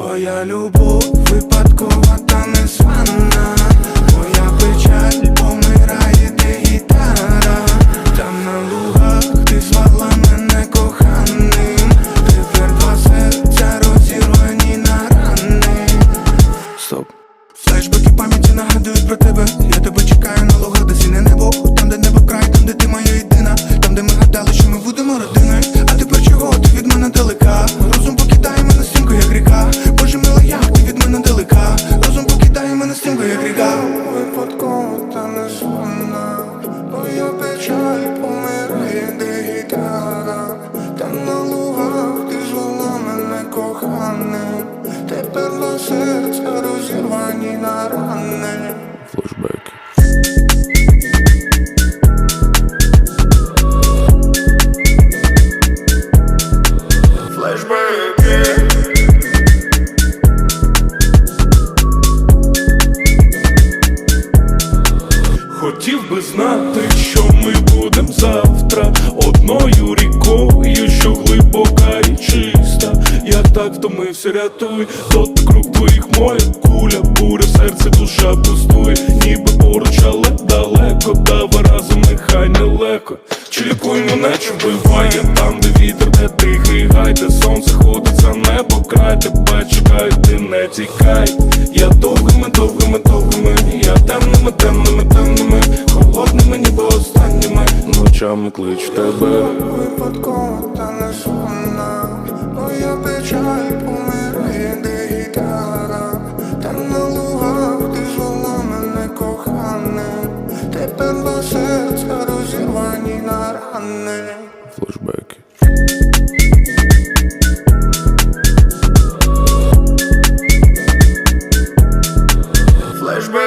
Твоя любов випадкова та не незвана Моя печаль помирає, де гітара. Там на лугах ти звала мене коханим. Тепер два серця розірвані на рани. Стоп. Флешбеки пам'яті нагадують про тебе. Я тебе чекаю на лугах, де сине небо Там, де небо край, там, де коханим Тепер на серця розірвані на рани Флешбеки. Флешбеки Хотів так втомився, рятуй, дотик рук твоїх моя куля, буря, серце, душа пустує, ніби поруч, але далеко, давай разом нехай нелегко Чи лікуй мене, чи вбиває там, де вітер, де тихий гай, де сонце ходить за небо, край тебе чекаю, ти не тікай. Я довгими, довгими, довгими, я темними, темними, темними, холодними, ніби останніми. Ночами кличу тебе. Випадково та незвана Моя печаль Flashback.